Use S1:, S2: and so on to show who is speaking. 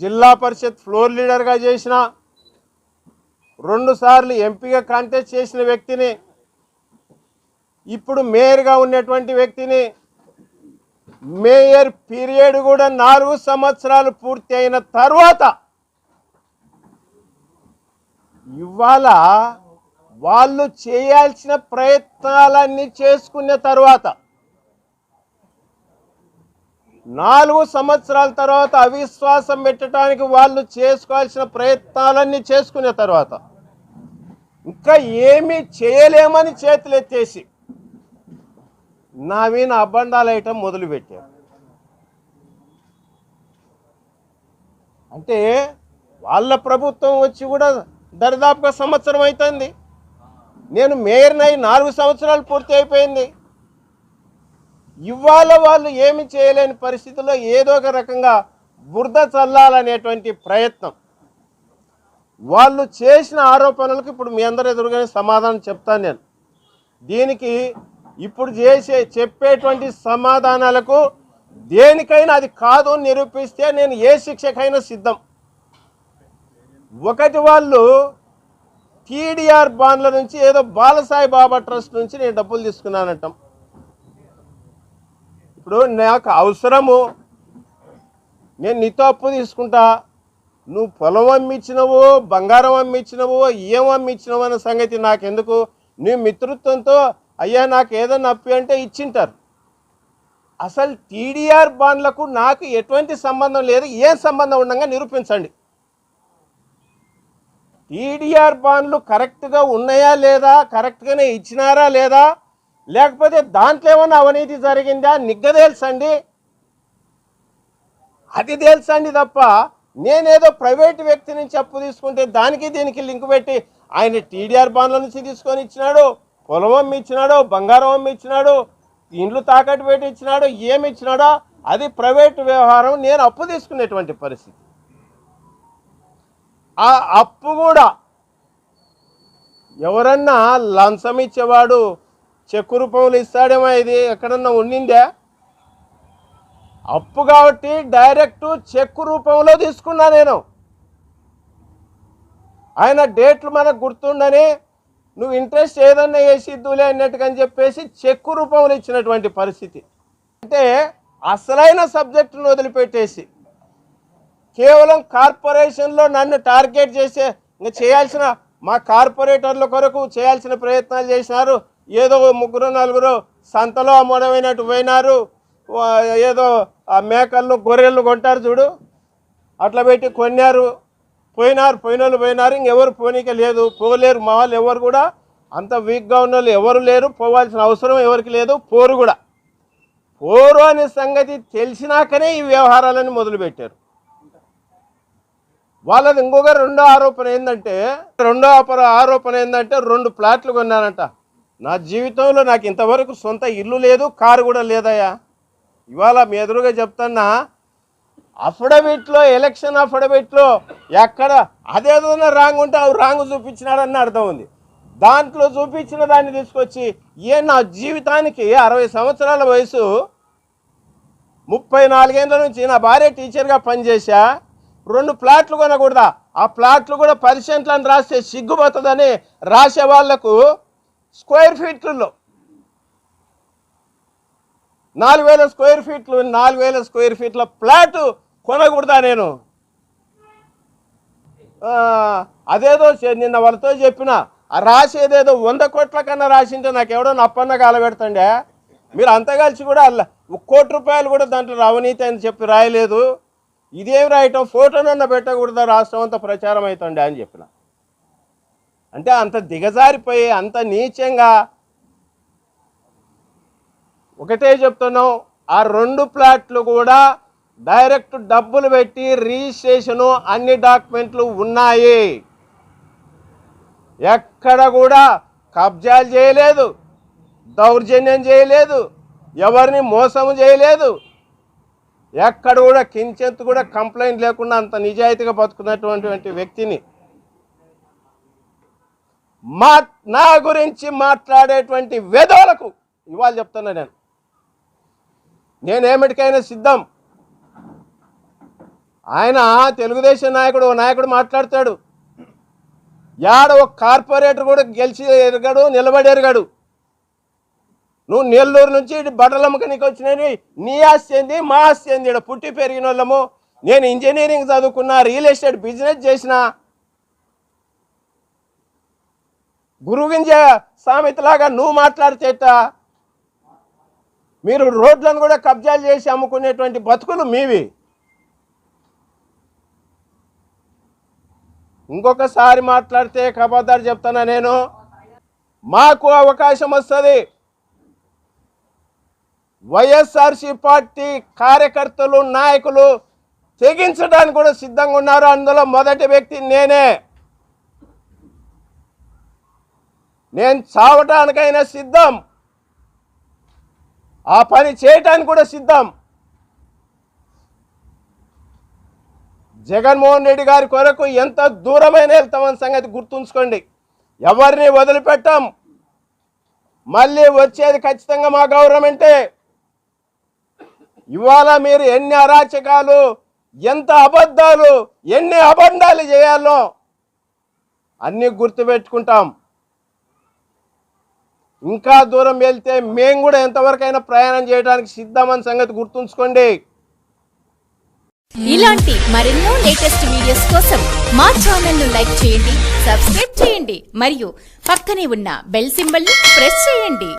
S1: జిల్లా పరిషత్ ఫ్లోర్ లీడర్గా చేసిన రెండుసార్లు ఎంపీగా కాంటెస్ట్ చేసిన వ్యక్తిని ఇప్పుడు మేయర్గా ఉన్నటువంటి వ్యక్తిని మేయర్ పీరియడ్ కూడా నాలుగు సంవత్సరాలు పూర్తి అయిన తర్వాత ఇవాళ వాళ్ళు చేయాల్సిన ప్రయత్నాలన్నీ చేసుకున్న తర్వాత నాలుగు సంవత్సరాల తర్వాత అవిశ్వాసం పెట్టడానికి వాళ్ళు చేసుకోవాల్సిన ప్రయత్నాలన్నీ చేసుకునే తర్వాత ఇంకా ఏమీ చేయలేమని చేతులెత్తేసి నా మీద అబ్బండాలు వేయటం మొదలుపెట్టారు. అంటే వాళ్ళ ప్రభుత్వం వచ్చి కూడా దరిదాపుగా సంవత్సరం అవుతుంది నేను మేయర్నై నాలుగు సంవత్సరాలు పూర్తి అయిపోయింది. ఇవాళ వాళ్ళు ఏమి చేయలేని పరిస్థితుల్లో ఏదో ఒక రకంగా బురద చల్లాలనేటువంటి ప్రయత్నం. వాళ్ళు చేసిన ఆరోపణలకు ఇప్పుడు మీ అందరు ఎదురుగానే సమాధానం చెప్తాను నేను. దీనికి ఇప్పుడు చేసే చెప్పేటువంటి సమాధానాలకు దేనికైనా అది కాదు అని నిరూపిస్తే నేను ఏ శిక్షకైనా సిద్ధం. ఒకటి వాళ్ళు టీడీఆర్ బాండ్ల నుంచి ఏదో బాలసాయి బాబా ట్రస్ట్ నుంచి నేను డబ్బులు తీసుకున్నానంటాం. ఇప్పుడు నాకు అవసరము. నేను నీతో అప్పు తీసుకుంటా. నువ్వు పొలం అమ్మిచ్చినవో బంగారం అమ్మిచ్చినవో ఏం అమ్మిచ్చినవో అనే సంగతి నాకెందుకు? నీ మిత్రుత్వంతో అయ్యా నాకు ఏదన్నా అప్పు అంటే ఇచ్చింటారు. అసలు టీడీఆర్ బాండ్లకు నాకు ఎటువంటి సంబంధం లేదు. ఏం సంబంధం ఉండగా నిరూపించండి. టీడీఆర్ బాండ్లు కరెక్ట్గా ఉన్నాయా లేదా? కరెక్ట్గానే ఇచ్చినారా లేదా? లేకపోతే దాంట్లో ఏమన్నా అవినీతి జరిగిందా? నిగ్గదేల్సండి అది తెలుసండి తప్ప నేనేదో ప్రైవేట్ వ్యక్తి నుంచి అప్పు తీసుకుంటే దానికి దీనికి లింక్ పెట్టి ఆయన టీడీఆర్ బాండ్ల నుంచి తీసుకొని ఇచ్చినాడు పొలం అమ్మి ఇచ్చినాడు బంగారం అమ్మి ఇచ్చినాడు ఇండ్లు తాకట్టు పెట్టి ఇచ్చినాడు ఏమి ఇచ్చినాడో అది ప్రైవేట్ వ్యవహారం నేను అప్పు తీసుకునేటువంటి పరిస్థితి. ఆ అప్పు కూడా ఎవరన్నా లంచం ఇచ్చేవాడు చెక్కు రూపంలో ఇస్తాడేమో ఇది ఎక్కడన్నా ఉండిందా? అప్పు కాబట్టి డైరెక్ట్ చెక్కు రూపంలో తీసుకున్నా నేను. ఆయన డేట్లు మనకు గుర్తుండని నువ్వు ఇంట్రెస్ట్ ఏదన్నా వేసిద్దులే అన్నట్టుగా అని చెప్పేసి చెక్కు రూపంలో ఇచ్చినటువంటి పరిస్థితి. అంటే అసలైన సబ్జెక్టును వదిలిపెట్టేసి కేవలం కార్పొరేషన్లో నన్ను టార్గెట్ చేసే ఇంకా చేయాల్సిన మా కార్పొరేటర్ల కొరకు చేయాల్సిన ప్రయత్నాలు చేసినారు ఏదో ముగ్గురు నలుగురు సంతలో అమ్మడమైనట్టు పోయినారు. ఏదో ఆ మేకలను గొర్రెలను కొంటారు చూడు. అట్లా పెట్టి కొన్నారు. పోయినారు పోయిన వాళ్ళు పోయినారు ఇంకెవరు పోనీక లేదు. పోలేరు మా వాళ్ళు ఎవరు కూడా. అంత వీక్గా ఉన్న వాళ్ళు ఎవరు లేరు. పోవాల్సిన అవసరం ఎవరికి లేదు. పోరు కూడా. పోరు అనే సంగతి తెలిసినాకనే ఈ వ్యవహారాలను మొదలుపెట్టారు. వాళ్ళది ఇంకొక రెండో ఆరోపణ ఏంటంటే రెండో ఆరోపణ ఏంటంటే రెండు ప్లాట్లు కొన్నారంట. నా జీవితంలో నాకు ఇంతవరకు సొంత ఇల్లు లేదు కారు కూడా లేదయ్యా. ఇవాళ మీ ఎదురుగా చెప్తున్నా అఫిడవిట్లో ఎలక్షన్ అఫిడవిట్లో ఎక్కడ అదేదైనా రాంగ్ ఉంటే అవి రాంగ్ చూపించినాడని అర్థం ఉంది. దాంట్లో చూపించిన దాన్ని తీసుకొచ్చి ఏ నా జీవితానికి అరవై సంవత్సరాల వయసు ముప్పై నాలుగేళ్ళ నుంచి నా భార్య టీచర్గా పనిచేశా రెండు ప్లాట్లు కొనకూడదా? ఆ ప్లాట్లు కూడా పది సెంట్లను రాస్తే సిగ్గుపోతుందని రాసే వాళ్ళకు స్క్వేర్ ఫీట్లలో నాలుగు వేల స్క్వేర్ ఫీట్లు నాలుగు వేల స్క్వేర్ ఫీట్ల ఫ్లాట్ కొనకూడదా నేను? అదేదో నిన్న వాళ్ళతో చెప్పిన రాసేదేదో వంద కోట్ల కన్నా రాసింటే నాకు ఎవడో నప్పన్న కాలబెడతండే మీరు అంత కలిసి కూడా అల్ల ఒక కోటి రూపాయలు కూడా దాంట్లో రవనీతి అని చెప్పి రాయలేదు. ఇదేం రాయటం ఫోటోనన్న పెట్టకూడదా? రాష్ట్రం అంతా ప్రచారం అవుతుండే అని చెప్పిన. అంటే అంత దిగజారిపోయి అంత నీచంగా ఒకటే చెప్తున్నాం ఆ రెండు ప్లాట్లు కూడా డైరెక్ట్ డబ్బులు పెట్టి రిజిస్ట్రేషను అన్ని డాక్యుమెంట్లు ఉన్నాయి. ఎక్కడ కూడా కబ్జాలు చేయలేదు దౌర్జన్యం చేయలేదు ఎవరిని మోసము చేయలేదు. ఎక్కడ కూడా కించెంతు కూడా కంప్లైంట్ లేకుండా అంత నిజాయితీగా బతుకున్నటువంటి వ్యక్తిని మా నా గురించి మాట్లాడేటువంటి వేదోలకు ఇవాళ చెప్తున్నా నేను. నేనేమిటికైనా సిద్ధం? ఆయన తెలుగుదేశం నాయకుడు ఓ నాయకుడు మాట్లాడతాడు. యాడ ఒక కార్పొరేటర్ కూడా గెలిచి ఎరగాడు నిలబడి ఎరగాడు. నువ్వు నెల్లూరు నుంచి బట్టలమ్మక నీకు వచ్చినవి నీ ఆస్తి ఏంది మా ఆస్తి ఏంది? ఇక్కడ పుట్టి పెరిగిన వాళ్ళము నేను ఇంజనీరింగ్ చదువుకున్నా రియల్ ఎస్టేట్ బిజినెస్ చేసినా గురువింజ సామెతలాగా నువ్వు మాట్లాడితేట మీరు రోడ్లను కూడా కబ్జాలు చేసి అమ్ముకునేటువంటి బతుకులు మీవి. ఇంకొకసారి మాట్లాడితే కబద్దారు చెప్తానా నేను. మాకు అవకాశం వస్తుంది. వైఎస్ఆర్సీ పార్టీ కార్యకర్తలు నాయకులు తెగించడానికి కూడా సిద్ధంగా ఉన్నారు. అందులో మొదటి వ్యక్తి నేనే. నేను చావటానికైనా సిద్ధం. ఆ పని చేయటానికి కూడా సిద్ధం. జగన్మోహన్ రెడ్డి గారి కొరకు ఎంత దూరమైన వెళ్తామన్న సంగతి గుర్తుంచుకోండి. ఎవరిని వదిలిపెట్టాం. మళ్ళీ వచ్చేది ఖచ్చితంగా మా గవర్నమెంటే. ఇవాళ మీరు ఎన్ని అరాచకాలు ఎంత అబద్ధాలు ఎన్ని అబండాలు చేయాలో అన్నీ గుర్తుపెట్టుకుంటాం. ఇంకా దూరం వెళ్తే మేము కూడా ఎంతవరకైనా ప్రయాణం చేయడానికి సిద్ధమని సంగతి గుర్తుంచుకోండి.
S2: ఇలాంటి మరెన్నో లేటెస్ట్ వీడియోస్ కోసం మా ఛానల్ను లైక్ చేయండి సబ్స్క్రైబ్ చేయండి మరియు పక్కనే ఉన్న బెల్ సింబల్ని ప్రెస్ చేయండి.